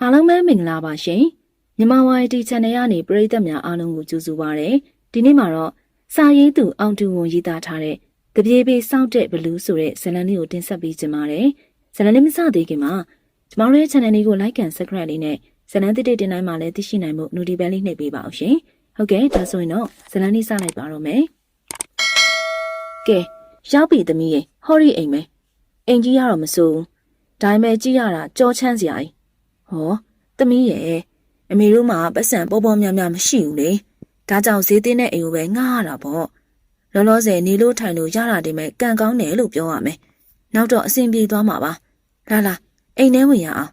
အားလုံးပဲမင်္ဂလာပါရှင်မြန်မာဝိုင်တီ channel ကနေပရိသတ်များအားလုံးကိုကြိုဆိုပါရစေဒီနေ့မှာတော့စာရေးသူအောင်တူဝန်ရေးသားထားတဲ့တပြေးပြေးစောင့်တဲ့ဘလူးဆိုတဲ့ဇာတ်လမ်းလေးကိုတင်ဆက်ပေးခြင်းပါတယ်ဇာတ်လမ်းလေးမစသေးခင်မှာကျမတို့ရဲ့ channel လေးကို like and subscribe လေးနဲ့ဇာတ်လမ်းတစ်တစ်တင်တိုင်းမှာလည်းသိရှိနိုင်မှု notification လေးနှိပ်ပေးပါအောင်ရှင်ဟုတ်ကဲ့ဒါဆိုရင်တော့ဇာတ်လမ်းလေးစလိုက်ပါတော့မယ်ကဲရောက်ပြီသမီးရေဟောရီအိမ်မယ်အိမ်ကြီးရတော့မစိုးဘူးဒါပေမဲ့ကြည့်ရတာကြောချမ်းစရာကြီး ဟောသမီးရဲ့အမေတို့မှာပတ်စံပေါ်ပေါ်များများမရှိဘူးလေဒါကြောင့်ဈေးတင်းတဲ့အိမ်ကိုပဲငှားရတာပေါ့လောလောဆယ်နေလို့ထိုင်လို့ရတာဒီမဲ့ကံကောင်းတယ်လို့ပြောရမယ်နောက်တော့အဆင်ပြေသွားမှာပါလာလာအိမ်ထဲဝင်ရအောင်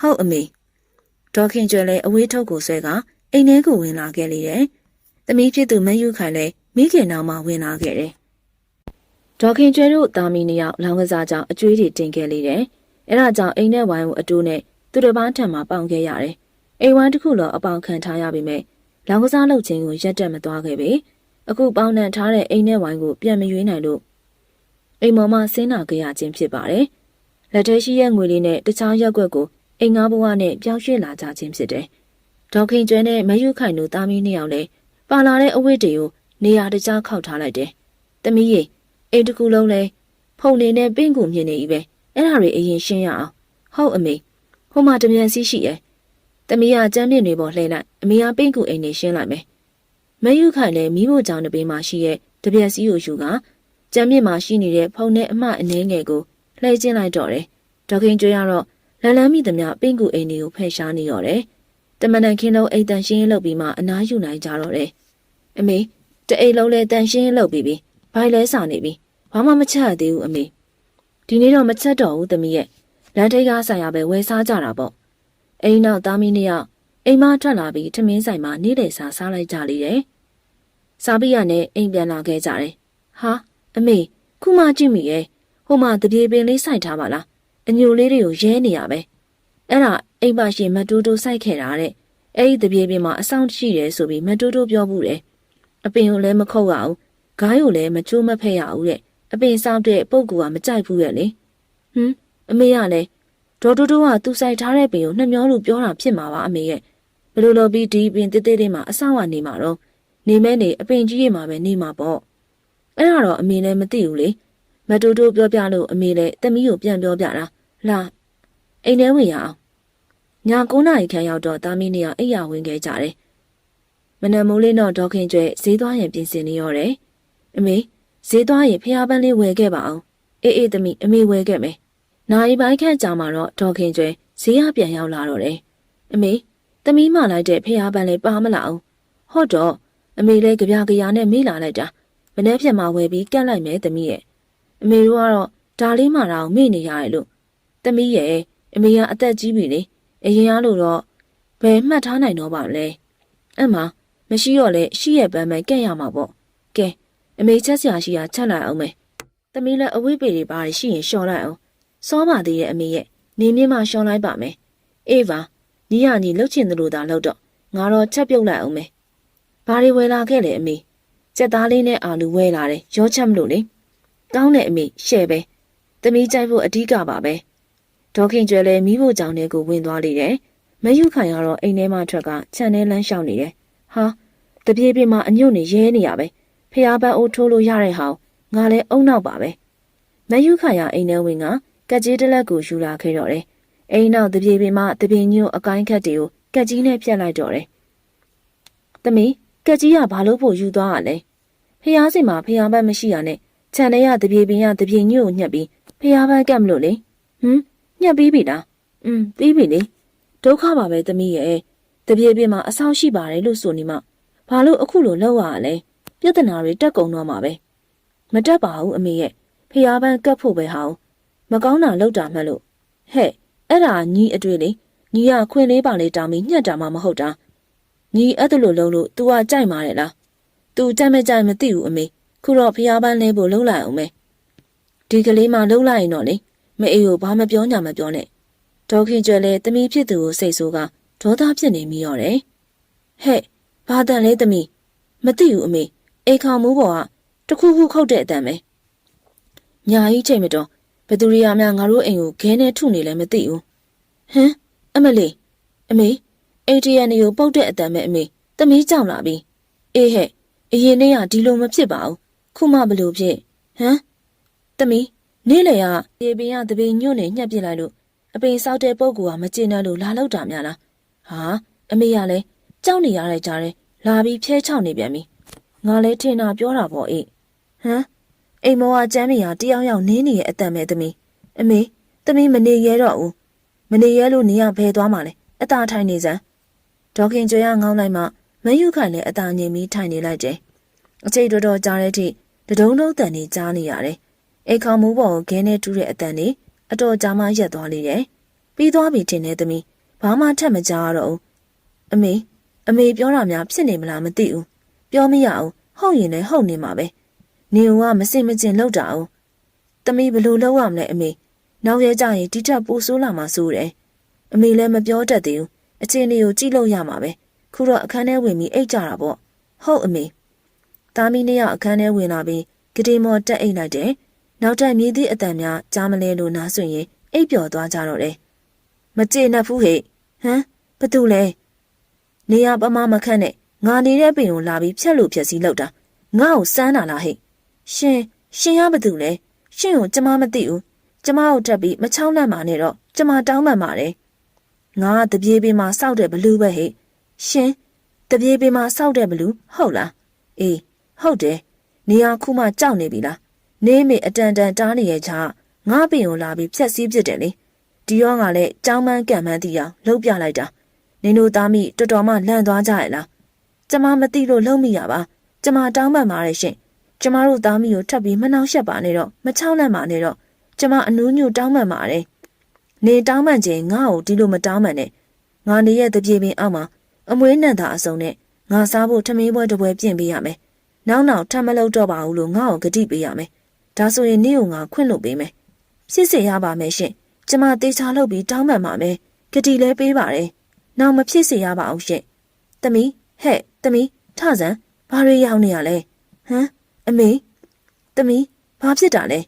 ဟုတ်အမေဒေါခင်ကျွဲလည်းအဝေးထုတ်ကိုဆွဲကအိမ်ထဲကိုဝင်လာခဲ့လေတယ်သမီးဖြစ်သူမယူခိုင်လည်းမိခင်နောက်မှဝင်လာခဲ့တယ်ဒေါခင်ကျွဲတို့တာမီနှစ်ယောက်လောင်းကစားကြောင့်အကျွေးတွေတင်ခဲ့လေတယ်အဲဒါကြောင့်အိမ်ထဲဝိုင်းကိုအတိုးနဲ့ သူတစ်ပားထံမှာပေါင်ခဲ့ရတယ်။အိမ်ဝမ်းတစ်ခုလောအပေါင်ခံထားရပေမဲ့လောင်ကစားလုပ်ခြင်းကိုရက်တက်မသွားခဲ့ပေ။အခုပေါင်နှံထားတဲ့အိမ်နဲ့ဝိုင်းကိုပြန်မရွေးနိုင်လို့အိမ်မော်မှဆင်းလာခဲ့ရခြင်းဖြစ်ပါတယ်။လက်ထဲရှိရဲ့ငွေလေးနဲ့တခြားရက်ွက်ကိုအိမ်ငါးဘဝနဲ့ပြောင်းရွှေ့လာကြခြင်းဖြစ်တယ်။ဒေါခင်ကျွဲနဲ့မယူခိုင်တို့သားမီးနှစ်ယောက်လည်းပါလာတဲ့အဝတ်တွေကိုနေရာတကျခောက်ထားလိုက်တယ်။သမီးရေအိမ်တစ်ခုလုံးလဲဖုန်နေနဲ့ပင့်ကူမြင်နေပြီပဲ။အဲ့ဒါတွေအရင်ရှင်းရအောင်။ဟုတ်အမေ။ ဟိုမှာတမြန်စီးရှိရဲ့။တမီးကကျမ်းမြင့်တွေပေါ်လှည့်လိုက်အမေကပင့်ကူအိမ်နေရှင်းလိုက်မယ်။မယူခိုင်လည်းမိဖို့ကြောင့်တပင်းမှာရှိရဲ့တပြက်စီးကိုယူကကျမ်းမြင့်မှာရှိနေတဲ့ဖုံနဲ့အမအနှဲငယ်ကိုလှည့်ကျင်းလိုက်တော့တယ်။ဒေါခင်ကျွေးရတော့လန်လန်းမိသမျှပင့်ကူအိမ်တွေကိုဖယ်ရှားနေရော်တယ်။တမန်တန်ခင်းလုံးအိမ်တန်ရှင်းရေးလုပ်ပြီးမှအနားယူနိုင်ကြတော့တယ်။အမေတအိမ်လုံးလဲတန်ရှင်းရေးလုပ်ပြီးပြီ။ဘိုင်လဲစာနေပြီ။ဘာမှမချက်သေးဘူးအမေ။ဒီနေ့တော့မချက်တော့ဘူးသမီးရဲ့ လမ်းထိပ်ကားဆိုင်ရပဲဝယ်စားကြတာပေါ့အိမ်နောက်သားမီးနှစ်ယောက်အိမ်မထွက်လာပြီးထမင်းဆိုင်မှာနေ့လည်စာစားလိုက်ကြလေတယ်စားပြီးရနဲ့အိမ်ပြန်လာခဲ့ကြတယ်ဟာအမေခုမှကြည့်မိရဲ့ဟိုမှာတပြေပင်လေးစိုက်ထားပါလားအညိုလေးတွေကိုရဲနေရပဲအဲ့ဒါအိမ်ပါရှင်မတိုးတိုးစိုက်ခဲ့တာတဲ့အဲ့ဒီတပြေပင်မှာအဆောင်ရှိတယ်ဆိုပြီးမတိုးတိုးပြောဘူးတယ်အပင်ကိုလည်းမခုတ်ရအောင်ဂိုင်းကိုလည်းမချိုးမဖက်ရအောင်တဲ့အပင်စောင့်တဲ့ပုတ်ကူကမကြိုက်ဘူးရဲ့လေဟမ် အမေကလည်းဒေါ်တိုးတိုးကသူစိုက်ထားတဲ့ပင်ကိုနှမျောလို့ပြောတာဖြစ်မှာပါအမေရဲ့ဘယ်လိုလုပ်ပြီးဒီပင်တေးသေးလေးမှာအဆောင်ကနေမှာတော့နေမဲနေအပင်ကြီးရဲ့မှာပဲနေမှာပေါ့အဲ့ဒါတော့အမေလည်းမသိဘူးလေမတိုးတိုးပြောပြလို့အမေလည်းတမီးကိုပြန်ပြောပြတာလာအိမ်ထဲဝင်ရအောင်ည9နာရီခန့်ရောက်တော့တာမီးနေအောင်အိပ်ရဝင်ခဲ့ကြတယ်မနက်မိုးလေးတော့ဒေါခင်ကျွဲဈေးသွားရင်ပြင်ဆင်နေရောတယ်အမေဈေးသွားရင်ဖျားပန်းလေးဝယ်ခဲ့ပါအောင်အေးအေးသမီးအမေဝယ်ခဲ့မယ် နိုင်ပိုင်းခန့်ကြာမှတော့ဒေါခင်ကျွဲဈေးရပြန်ရောက်လာတော့တယ်။အမေသမီးမလိုက်တဲ့ဖះပန်းလေးပါမလာအောင်။ဟုတ်တော့အမေလည်းကြပြကြရာနဲ့မေးလာလိုက်တာ။မနှဲဖြတ်မှဝယ်ပြီးကန့်လိုက်မယ်သမီးရဲ့။အမေတို့ကတော့ဒါလေးမှတော့မေ့နေရတယ်လို့။သမီးရဲ့အမေကအသက်ကြီးပြီလေ။အရင်ကလို့တော့ဘယ်မှတ်ထားနိုင်တော့ပါလဲ။အဲ့မှာမရှိတော့လေရှိရဲ့ပန်းပဲကန့်ရမှာပေါ့။ကဲအမေချက်စရာရှိတာချက်လိုက်အောင်မယ်။သမီးလည်းအဝိပေတွေပါရှိရင်လျှော်လိုက်အောင် စောပါသေးရဲ့အမေရဲ့နေမြင့်မှရှောင်းလိုက်ပါမယ်အေးပါညီရညီလှုပ်ချင်သလိုသာလှုပ်တော့ငါတော့ချက်ပြုတ်လိုက်အောင်မယ်ဘာတွေဝယ်လာခဲ့လဲအမေကြက်သားလေးနဲ့အာလူဝယ်လာတယ်ရောချက်မလို့လေကောင်းတယ်အမေရှဲ့ပဲသမီးကြိုက်ဖို့အဓိကပါပဲဒေါခင်ကျွဲလဲမိဖို့ကြောင့်လေးကိုဝင်သွားလေတယ်မယူခိုင်ကတော့အိမ်ထဲမှာထွက်ကခြံထဲလမ်းလျှောက်နေတယ်ဟာတပြေးပြေးမှအညွတ်နေရဲနေရပဲဖះပန်းအိုးထိုးလို့ရတဲ့ဟောင်းငါလဲအုံနောက်ပါပဲမယူခိုင်ရအိမ်ထဲဝင်က ကက်ကြီးတစ်လက်ကိုယူလာခဲ့တော့တယ်။အိမ်နောက်တပြေပင်မှတပင်ညို့အကိုင်းခတ်တွေကိုကက်ကြီးနဲ့ဖြတ်လိုက်တော့တယ်။သမီးကက်ကြီးကဘာလို့ဖို့ယူသွားရလဲ။ဖះစီမှာဖះဘက်မရှိရနဲ့ခြံထဲရတပြေပင်ရတပြေညို့ကိုညှက်ပြီးဖះဘက်ကက်မလို့လေ။ဟမ်ညှက်ပြီးပြီလား။อืมပြီးပြီလေ။ဒုက္ခပါပဲသမီးရဲ့တပြေပင်မှာအဆောင်ရှိပါတယ်လို့ဆိုနေမှဘာလို့အခုလိုလောက်ရလဲ။ပြဿနာတွေတက်ကုန်တော့မှာပဲ။မတက်ပါဘူးအမေရဲ့ဖះဘက်ကက်ဖို့ပဲဟာ။ မကောင်းတာလောက်တာမှတ်လို့ဟဲ့အဲ့ဒါညီအတွေ့လေညီကခွင်လေးပါလေးတောင်းပြီးညှက်တာမှမဟုတ်တာညီအဲ့ဒါလိုလုံးလို့ तू ကကြိုက်မာတယ်လား तू ကြိုက်မကြိုက်မသိဘူးအမေခုတော့ဖျားပန်းလဲဖို့လုံးလိုက်အောင်မေဒီကလေးမှလုံးလိုက်ရင်တော့လေမအေးကိုဘာမပြောညာမပြောနဲ့ဒေါခင်ကျွဲလဲတမီးဖြစ်သူကိုစိတ်ဆိုးကဒေါသဖြစ်နေမိရောတယ်ဟဲ့ဘာတန်လဲတမီးမသိဘူးအမေအိမ်ခေါင်မှုပေါ်ကတခုခုခုတ်တဲ့အတန်ပဲညာကြီးချိန်မတော် ဘသူရီယာများငါတို့အိမ်ကိုခဲနဲ့ထုနေလဲမသိဘူးဟမ်အမလေးအမေအိတ်တရန်ကိုပုတ်တဲ့အတန်ပဲအမေသမီးကြောက်လာပြီအေးဟဲ့အရင်နေ့ကဒီလိုမဖြစ်ပါဘူးခုမှဘလို့ဖြစ်ဟမ်သမီးနေ့လေကရေပင်ကတပင်ညွန့်နေညှက်ပစ်လိုက်လို့အပင်ဆောက်တဲ့ပုံကမကျင်တဲ့လို့လာလောက်တာများလားဟာအမေကလည်းကြောက်နေရတဲ့ကြားထဲလာပြီးဖျဲချောက်နေပြန်ပြီငါလည်းထင်တာပြောတာပေါ့အေးဟမ် အိမ်မောကကျမ်းမီဟာတယောက်ယောက်နင်းနေရဲ့အတန်ပဲသမီးအမေသမီးမနေရဲတော့ဘူးမနေရဲလို့နေရဖယ်သွားမှလဲအသာထိုင်နေစမ်းဒေါခင်ကျွေရငောင်းလိုက်မှမယူခိုင်လည်းအသာငြိမ်ပြီးထိုင်နေလိုက်တယ်အချိန်တော်တော်ကြာတဲ့အထိတဒုံဒုံတန်နေကြားနေရတယ်အိမ်ခေါင်မူးပေါ်ကိုခဲနဲ့တူးတဲ့အတန်နေအတော်ကြာမှရက်သွားလေတယ်ပြီးသွားပြီထင်တယ်သမီးဘာမှထက်မကြားရတော့ဘူးအမေအမေပြောတာများဖြစ်နေမလားမသိဘူးပြောမရအောင်ဟုတ်ရင်လည်းဟုတ်နေမှာပဲ နေဦးကမစင်မကျင်လောက်တာအောင်သမီးဘယ်လိုလုပ်ရမလဲအမေနောက်ရဲကြရင်ဒီထက်ပိုဆိုးလာမှဆိုးတယ်အမေလည်းမပြောတတ်သေးဘူးအချင်းလေးကိုကြည့်လို့ရမှာပဲခုတော့အခန်းထဲဝင်ပြီးအိတ်ကြတာပေါ့ဟုတ်အမေသားမီးနှစ်ယောက်အခန်းထဲဝင်လာပြီးဂတိမော်တက်အိတ်လိုက်တယ်နောက်ထပ်မြည်သည့်အတန်များကြားမလဲလို့နားဆွင့်ရင်အိပ်ပျော်သွားကြတော့တယ်မကျေနပ်ဘူးဟဲ့ဟမ်ဘာတူလဲနေရပမမခန့်နဲ့ငါနေတဲ့ပင်ကိုလာပြီးဖြက်လို့ဖြက်စီးလောက်တာငါ့ကိုစမ်းတာလားဟဲ့ ရှင်ရှင်ရဘာတူလဲရှင်ကိုကျမမသိဘူးကျမကိုတက်ပြီးမချောင်းလန့်ပါနဲ့တော့ကျမတောင်းပန်ပါတယ်ငါကတပြေးပင်မှာစောက်တဲ့ဘလူးပဲဟဲ့ရှင်တပြေးပင်မှာစောက်တဲ့ဘလူးဟုတ်လားအေးဟုတ်တယ်နေရခုမှကြောက်နေပြီလားနေမေအတန်တန်တားနေရဲ့ချာငါပင်ကိုလာပြီးဖြက်စီးပစ်တယ်လေဒီရောကလည်းကြောင်းမန်းကံမန်းတီအောင်လှုပ်ပြလိုက်တာနင်တို့သားမိတော်တော်မှလန့်သွားကြရဲ့လားကျမမသိလို့လုံးမိရပါကျမတောင်းပန်ပါတယ်ရှင် ကျမတို့သားမိကိုထပ်ပြီးမနှောက်ယှက်ပါနဲ့တော့မချောင်းလန့်ပါနဲ့တော့ကျမအနူးညွတ်တောင်းပန်ပါတယ်နေတောင်းပန်ခြင်းငါ့ကိုဒီလိုမတောင်းပန်နဲ့ငါနေရဲ့တပြေပင်အောက်မှာအမွေးနံတာအစုံနဲ့ငါစားဖို့ထမင်းပွဲတစ်ပွဲပြင်ပေးရမယ်နောက်နောက်ထပ်မလုပ်တော့ပါဘူးလို့ငါ့ကိုဂတိပေးရမယ်ဒါဆိုရင်နေကိုငါခွင့်လို့ပေးမယ်ဖြစ်စေရပါမယ်ရှင်ကျမတေချာလုပ်ပြီးတောင်းပန်ပါမယ်ဂတိလည်းပေးပါတယ်နောက်မဖြစ်စေရပါအောင်ရှင်တမီးဟဲ့တမီးထဆန်းဘာတွေရောက်နေရလဲဟမ် အမေတမီးဘာဖြစ်တာလဲ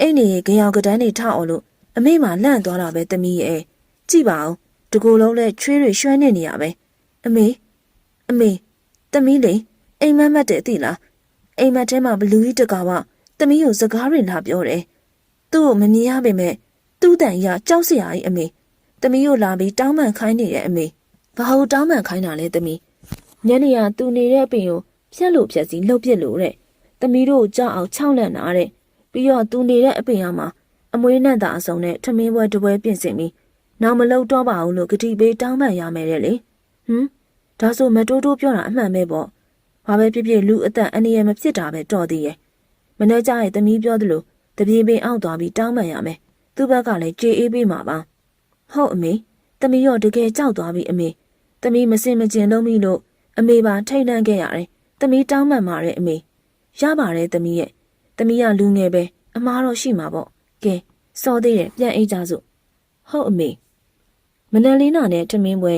အဲ့နေရေကြောင်ကတန်းနေထအောင်လို့အမေမှလန့်သွားတာပဲတမီးရဲ့ကြည့်ပါဦးတကူလုံးလဲချွေးတွေရွှဲနေနေရပဲအမေအမေတမီးလေအိမ်မက်မက်တဲ့သိလားအိမ်မက်ထဲမှာဘလူးကြီးတကာကတမီးကိုစကားတွေလာပြောတယ်သူ့ကိုမမြင်ရပေမဲ့သူ့တန်ရကြောက်စရာကြီးအမေတမီးကိုလာပြီးတောင်းပန်ခိုင်းနေတဲ့အမေဘာလို့တောင်းပန်ခိုင်းတာလဲတမီးညနေကသူနေတဲ့အပင်ကိုဖြက်လို့ဖြက်စီလှုပ်ပြစ်လို့တဲ့ တမီးတို့ကြောက်အောင်ခြောက်လန့်တာတဲ့ပြီးတော့သူနေတဲ့အပင်ရမှာအမွေးနဲ့တာအစုံနဲ့ထမင်းပွဲတစ်ပွဲပြင်ဆင်ပြီးနောက်မလုံတော့ပါဘူးလို့ဂတိပေးတောင်းပန်ရမယ်တဲ့လေဟမ်ဒါဆိုမတိုးတိုးပြောတာအမှန်ပဲပေါ့ဘာပဲဖြစ်ဖြစ်လူအသက်အန္တရာယ်မဖြစ်တာပဲတော်သေးရဲ့မနေ့ကျရဲ့တမီးပြောသလိုတပြေးပင်အောက်သွားပြီးတောင်းပန်ရမယ်သူ့ဘက်ကလည်းကြေးအေးပေးမှာပါဟုတ်အမေတမီးရောတကယ်ကြောက်သွားပြီအမေတမီးမစင်မကျင်လုံးပြီလို့အမေပါထိတ်လန့်ခဲ့ရတယ်တမီးတောင်းပန်ပါတယ်အမေ ရပါတယ်တမီးရဲ့တမီးကလူငယ်ပဲအမားတော့ရှိမှာပေါ့ကဲစောသေးတယ်ပြန်အိတ်ကြစို့ဟုတ်အမေမနက်လေးနာနဲ့ထမင်းပွဲ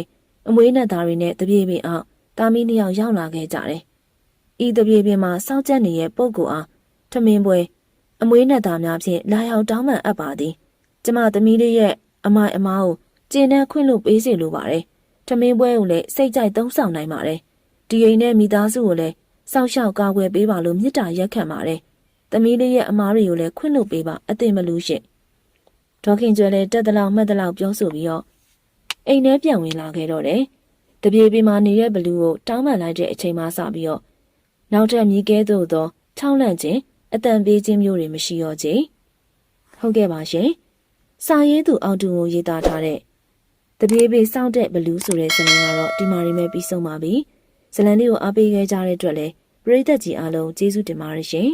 အမွေးနဲ့သားတွေနဲ့တပြေးပင်အောက်တာမီးနှစ်ယောက်ရောက်လာခဲ့ကြတယ်ဤတပြေးပင်မှာစောက်ကျက်နေတဲ့ပုပ်ကူအားထမင်းပွဲအမွေးနဲ့သားများဖြင့်လာရောက်တောင်းပန်အပ်ပါသည်ကျမသမီးလေးရဲ့အမိုင်အမားကိုကျင်းနဲ့ခွင့်လို့ပေးစီလိုပါတယ်ထမင်းပွဲကိုလည်းစိတ်ကြိုက်သုံးဆောင်နိုင်ပါတယ်ဒီအိမ်နဲ့မိသားစုကိုလည်း စောင့်ရှောက်ကာကွယ်ပေးပါလို့မေတ္တာရက်ခံပါတယ်သမီးလေးရဲ့အမားတွေကိုလည်းခွင့်လို့ပေးပါအသိမလို့ရှင့်ဒေါခင်ကျွဲလည်းတက်တလောက်မှတ်တလောက်ပြောဆိုပြီးတော့အိမ်ထဲပြန်ဝင်လာခဲ့တော့တယ်တပြေပြေမှာနေတဲ့ဘလူးကိုတောင်းပန်လိုက်တဲ့အချိန်မှစပြီးတော့နောက်ထပ်မြည်ကဲသို့သောချောင်းလန့်ခြင်းအတန်ပေးခြင်းမျိုးတွေမရှိတော့ကြဟုတ်ကဲ့ပါရှင်စာရေးသူအောက်တူကိုရေးသားထားတဲ့တပြေပြေစောင့်တဲ့ဘလူးဆိုတဲ့ဇာတ်လမ်းကတော့ဒီမှာရီမဲ့ပြီးဆုံးပါပြီဇာတ်လမ်းလေးကိုအားပေးခဲ့ကြတဲ့အတွက်လည်း ပရိသတ်ကြီးအားလုံးကျေးဇူးတင်ပါတယ်ရှင်